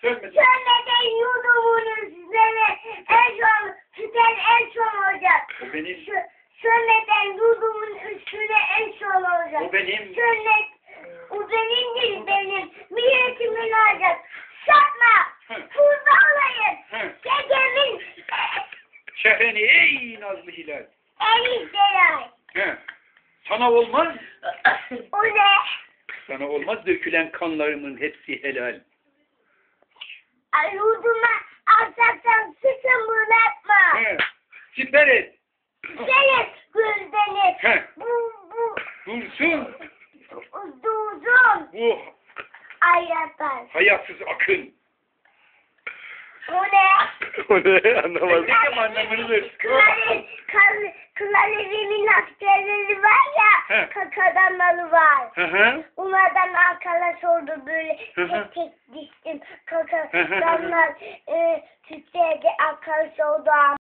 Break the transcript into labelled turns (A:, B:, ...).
A: Sönmedi. Sönmedi yurdumun üzerine en son tüten en son olacak. O benim.
B: Sö sönmeden yurdumun üstüne en son olacak.
A: O benim.
B: Sönmed, o benimdir benim. Milletimin olacak. Satma.
A: Kurbanlayın.
B: Gecemin.
A: Şehreni ey Nazlı Hilal.
B: Ey
A: Hilal. Sana olmaz.
B: o ne?
A: Sana olmaz dökülen kanlarımın hepsi helal.
B: Yurduma alsaksan sıkın bunu yapma.
A: He. Siper et.
B: Seni güldeniz.
A: He.
B: Bu, bu,
A: Dursun
B: uzun.
A: bu
B: Hayatlar.
A: hayatsız akın.
B: O ne?
C: o ne anlamadım.
A: Dedim anlamını
B: Kılalet, kal, kılalerimin askerleri var ya,
A: He.
B: kakadamalı var.
A: Hı hı.
B: Onlardan arkadaş oldu böyle tek tek diştim. Kakadamlar e, Türkçe'de arkadaş oldu ama.